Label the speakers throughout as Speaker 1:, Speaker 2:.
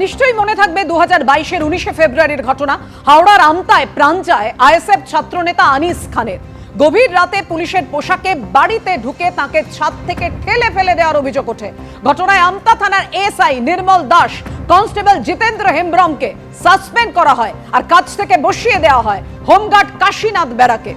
Speaker 1: নিশ্চয়ই মনে থাকবে দু হাজার বাইশের উনিশে ফেব্রুয়ারির ঘটনা। হাওড়ার আমতায় প্রাণ যায় আইএসএফ ছাত্রনেতা আনিস খানের। গভীর রাতে পুলিশের পোশাকে বাড়িতে ঢুকে তাকে ছাদ থেকে ঠেলে ফেলে দেওয়ার অভিযোগ ওঠে। ঘটনায় আমতা থানার এসআই নির্মল দাস, কনস্টেবল জিতেন্দ্র হেমব্রমকে সাসপেন্ড করা হয় আর কাজ থেকে বসিয়ে দেওয়া হয় হোমগার্ড কাশীনাথ বেরাকে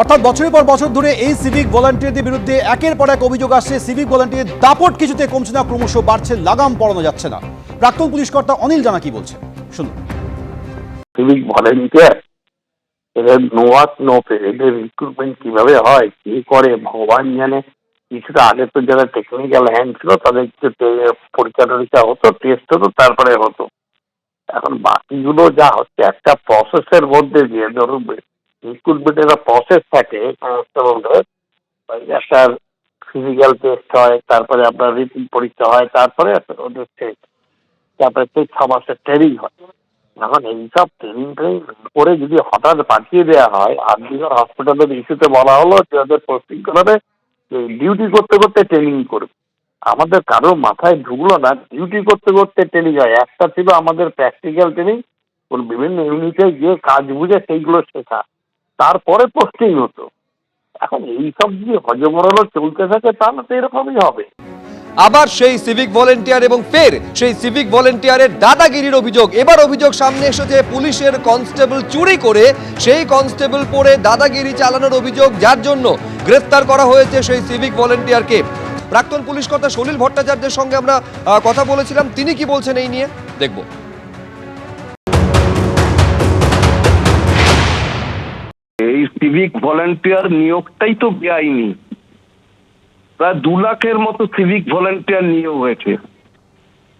Speaker 2: অর্থাৎ বছরের পর বছর ধরে এই সিভিক ভলান্টিয়ারদের বিরুদ্ধে একের পর এক অভিযোগ আসছে। সিভিক ভলান্টিয়ার দাপট কিছুতে কমছে না, ক্রমশ বাড়ছে, লাগাম পড়ানো যাচ্ছে না। প্রাক্তন পুলিশ কর্তা অনিল জানা কি বলছে শুনুন।
Speaker 3: সিভিক ভলেন্টিয়ার এদের নো ওয়ার্ক নো পে এদের রিক্রুটমেন্ট কীভাবে হয়, কে করে, ভগবান জানে। কিছুটা আগে তো যারা টেকনিক্যাল হ্যান্ড ছিল, তাদের পরীক্ষা টরীক্ষা হতো টেস্ট হতো, তারপরে হতো। এখন বাকিগুলো যা হচ্ছে, একটা প্রসেসের মধ্যে দিয়ে ধরুন একটা প্রসেস থাকে একটা ফিজিক্যাল টেস্ট হয়, তারপরে আপনার রিটিন পরীক্ষা হয়, তারপরে ওদের টেস্ট তারপরে সেই ছ মাসের ট্রেনিং হয়। এখন এইসব ট্রেনিং ট্রেনিং করে যদি হঠাৎ পাঠিয়ে দেওয়া হয়, আর আর্মিগর হসপিটালের ইস্যুতে বলা হলো যে ওদের পোস্টিং করাবে ডিউটি করতে করতে ট্রেনিং করবে। আমাদের কারও মাথায় ঢুকলো না ডিউটি করতে করতে ট্রেনিং হয়। একটা ছিল আমাদের প্র্যাকটিক্যাল ট্রেনিং বিভিন্ন ইউনিটে গিয়ে কাজ বুঝে সেইগুলো শেখা। তারপরে পোস্টিং হতো। এখন এইসব যদি হজমরল চলতে থাকে তাহলে তো এরকমই হবে।
Speaker 4: আবার সেই সিভিক ভলেন্টিয়ার এবং ফের সেই সিভিক ভলেন্টিয়ারের দাদাগিরির অভিযোগ। এবার অভিযোগ সামনে এসেছে পুলিশের কনস্টেবল চুরি করে, সেই কনস্টেবল পরে দাদাগিরি চালানোর অভিযোগ। যার জন্য গ্রেফতার করা হয়েছে সেই সিভিক ভলেন্টিয়ারকে প্রাক্তন পুলিশ কর্তা সলিল ভট্টাচার্যের সঙ্গে আমরা কথা বলেছিলাম। তিনি কি বলছেন এই নিয়ে? দেখব।
Speaker 5: সিভিক ভলান্টিয়ার নিয়োগটাই তো বেআইনি। প্রায় দু লাখের মতো সিভিক ভলান্টিয়ার নিয়োগ হয়েছে।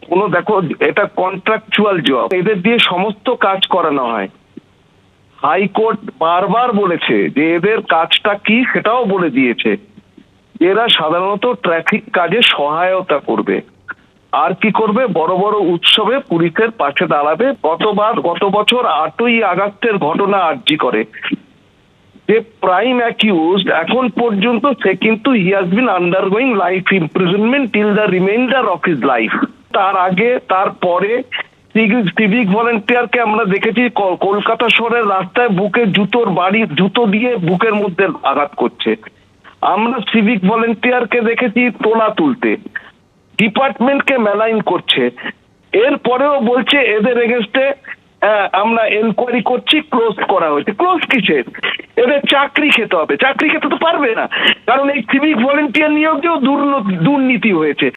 Speaker 5: কোনো দেখো, এটা কন্ট্রাকচুয়াল জব এদের দিয়ে সমস্ত কাজ করানো হয়। হাইকোর্ট বারবার বলেছে যে এদের কাজটা কি সেটাও বলে দিয়েছে। এরা সাধারণত ট্রাফিক কাজে সহায়তা করবে। আর কি করবে? বড় বড় উৎসবে পুলিশের পাশে দাঁড়াবে। গতবার, গত বছর আটই আগস্টের ঘটনা আর্জি করে। যে প্রাইম অ্যাকিউজড এখন পর্যন্ত সে কিন্তু he has been undergoing life imprisonment till the reminder of his life তার আগে তারপরে সিভিক ভলেন্টিয়ারকে আমরা দেখেছি কল- কলকাতা শহরের রাস্তায় বুকে জুতোর বাড়ি, জুতো দিয়ে বুকের মধ্যে আঘাত করছে। আমরা সিভিক ভলেন্টিয়ারকে দেখেছি তোলা তুলতে। ডিপার্টমেন্টকে মেলাইন করছে। এরপরেও বলছে এদের এগেনস্টে হ্যাঁ, আমরা এনকোয়ারি করছি ক্লোজ করা হয়েছে। ক্লোজ কিসের? এদের চাকরি খেতে হবে। চাকরি খেতে তো পারবে না। কারণ এই সিভিক ভলেন্টিয়ার নিয়োগেও দুর্নীতি হয়েছে।